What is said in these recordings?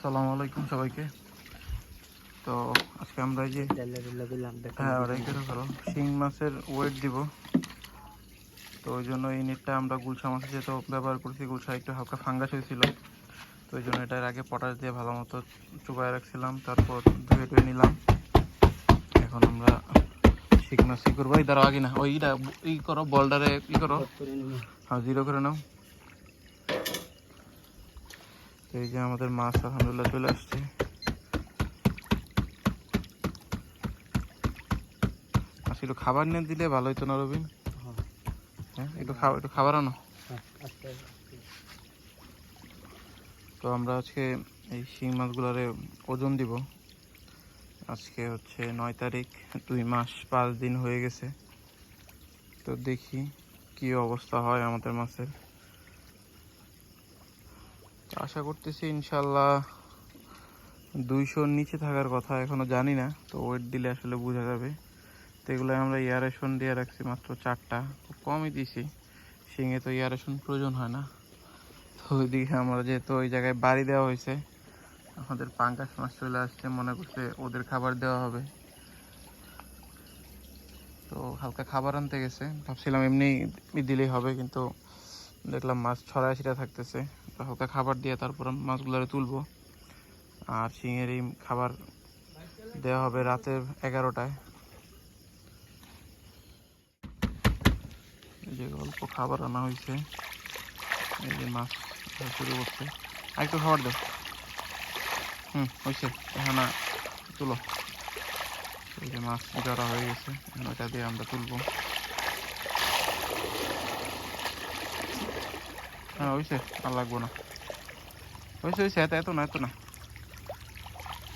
আসসালামু আলাইকুম সবাইকে। তো আজকে আমরা এই যে হ্যাঁ ওরাই করে করো শিং মাছের ওয়েট দিব। তো ওই জন্য এই নেটটা আমরা গুলশা মাছের যেহেতু ব্যবহার করছি গুলশা একটু হালকা ফাঙ্গাস হয়েছিল তো ওই জন্য এটার আগে পটাশ দিয়ে ভালো মতো চুবাই রাখছিলাম তারপর ধুয়ে ধুয়ে নিলাম। এখন আমরা শিং মাছ ই করব? এই দাঁড়াও আগে না ওইটা ই করো বলডারে ই করো। হ্যাঁ জিরো করে নাও। তো এই যে আমাদের মাছ আলহামদুলিল্লাহ চলে আসছে। একটু খাবার নিয়ে দিলে ভালো হতো না, রবিন? হ্যাঁ একটু খাবার একটু খাবার আনো। তো আমরা আজকে এই শিং মাছগুলোরে ওজন দিব। আজকে হচ্ছে নয় তারিখ, দুই মাস পাঁচ দিন হয়ে গেছে। তো দেখি কি অবস্থা হয় আমাদের মাছের। আশা করতেছি ইনশাল্লাহ দুইশোর নিচে থাকার কথা এখনও জানি না, তো ওয়েট দিলে আসলে বোঝা যাবে। তো এগুলো আমরা ইয়ারেশন দিয়ে রাখছি মাত্র চারটা, খুব কমই দিছি। শিঙে তো ইয়ারেশন প্রয়োজন হয় না। তো ওইদিকে আমরা যেহেতু ওই জায়গায় বাড়ি দেওয়া হয়েছে, আমাদের পাঙ্কাশ মাছ চলে আসছে, মনে করছে ওদের খাবার দেওয়া হবে। তো হালকা খাবার আনতে গেছে, ভাবছিলাম এমনি দিলেই হবে, কিন্তু দেখলাম মাছ ছড়ায় ছিটা থাকতেছে। হালকা খাবার দিয়ে তারপর মাছগুলো তুলবো। আর শিঙের এই খাবার দেওয়া হবে রাতে এগারোটায়। যে অল্প খাবার আনা হয়েছে এই যে মাছ শুরু করছে। আর একটু খাবার দাও। হুম হয়েছে এখন তুলো। এই যে মাছ ধরা হয়ে গেছে। এখন ওইটা দিয়ে আমরা তুলবো। হ্যাঁ হয়েছে আর লাগবো না। হয়েছে হয়েছে এত এত না এত না।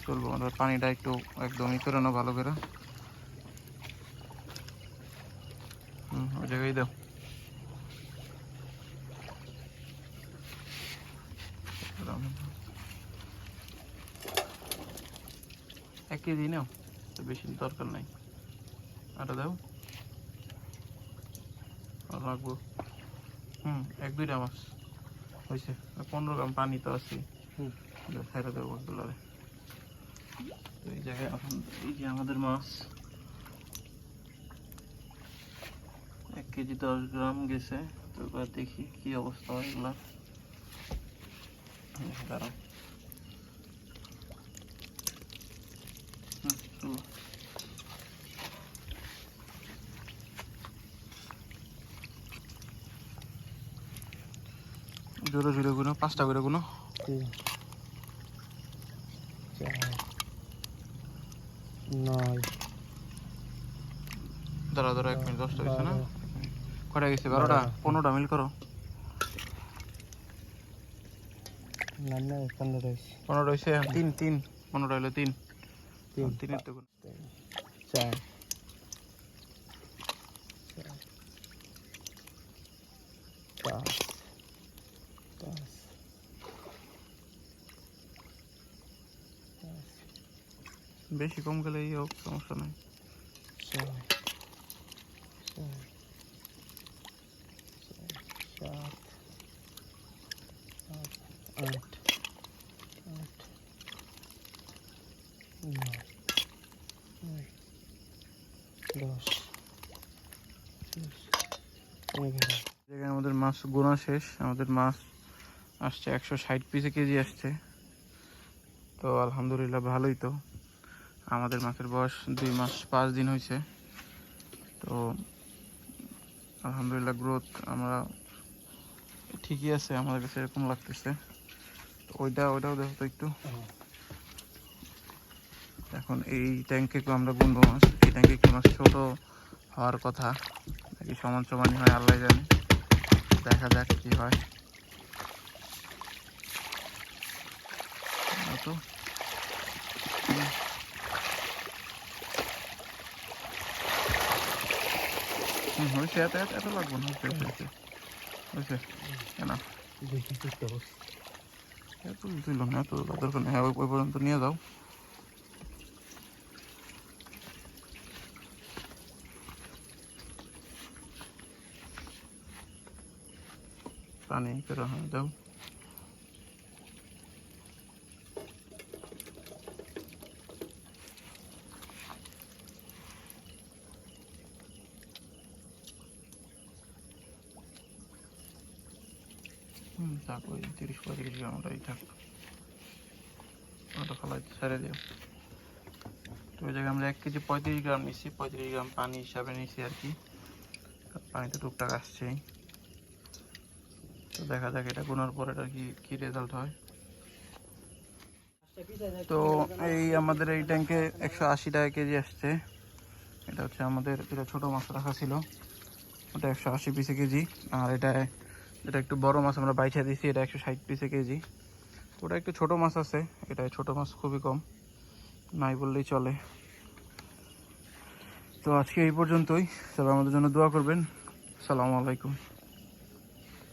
চলবো আমরা পানিটা একটু একদমই করে নাও ভালো করে। হুম, ওই জায়গায় দাও। এক কেজি নাও বেশি দরকার নাই। আটা দাও। আর লাগবো। হুম, এক দুইটা মাছ। হয়েছে। পনেরো গ্রাম পানি তো আছে ছেড়ে দেবো ওগুলোরে তো এই জায়গায় এখন এই যে আমাদের মাছ এক কেজি দশ গ্রাম গেছে। তো এবার দেখি কি অবস্থা হয় এগুলার হুম, দাঁড়াও। হুম, জোরে জোরে গুনো পাঁচটা করে গুনো নয় দাঁড়া দাঁড়া এক মিনিট দশটা গেছে না? কটা গেছে? বারোটা? পনেরোটা মিল করো। না না পনেরো হয়েছে? তিন তিন। পনেরোটা হলো তিন। তিন। তিনের তো চার পাঁচ পাঁচ বেশি কম গেলে এই হোক, সমস্যা নাই। আমাদের মাছ গোনা শেষ। আমাদের মাছ আসছে একশো ষাট পিসে কেজি আসছে। তো আলহামদুলিল্লাহ ভালোই তো। আমাদের মাছের বয়স দুই মাস পাঁচ দিন হয়েছে। তো আলহামদুলিল্লাহ গ্রোথ আমরা ঠিকই আছে, আমাদের কাছে এরকম লাগতেছে। তো ওইটা, ওইটাও দেখো তো একটু। এখন এই ট্যাঙ্কে আমরা গুনবো মাছ। এই ট্যাঙ্কে একটু মাছ ছোট হওয়ার কথা। নাকি সমান সমানই হয় আল্লাহ জানে। দেখা যাক কি হয়। তো হুম হয়েছে এত এত এত লাগবো না হয়েছে হয়েছে হয়েছে কেন দেখি কি অবস্থা এত দিল না এত দরকার নেই হ্যাঁ ওই ওই পর্যন্ত নিয়ে যাও পানি করে হ্যাঁ দাও হুম, থাক, ওই তিরিশ পঁয়ত্রিশ গ্রাম ওটাই থাক। ওটা ফলাই ছেড়ে দিও তো ওই জায়গায় আমরা এক কেজি পঁয়ত্রিশ গ্রাম নিচ্ছি পঁয়ত্রিশ গ্রাম পানি হিসাবে নিচ্ছি আর কি। পানিতে টুকটাক আসছেই তো দেখা যাক এটা গুনার পর এটা কি কি রেজাল্ট হয়। তো এই আমাদের এই ট্যাঙ্কে একশো আশি টাকা কেজি আসছে। এটা হচ্ছে আমাদের যেটা ছোটো মাছ রাখা ছিল। ওটা একশো আশি পিসে কেজি। আর এটা এটা একটু বড় মাছ, আমরা বাইছা দিয়েছি এটা একশো ষাট পিসে কেজি। ওটা একটু ছোট মাছ আছে, এটা ছোট মাছ খুবই কম, নাই বললেই চলে। তো আজকে এই পর্যন্তই তবে আমাদের জন্য দোয়া করবেন। সালামু আলাইকুম।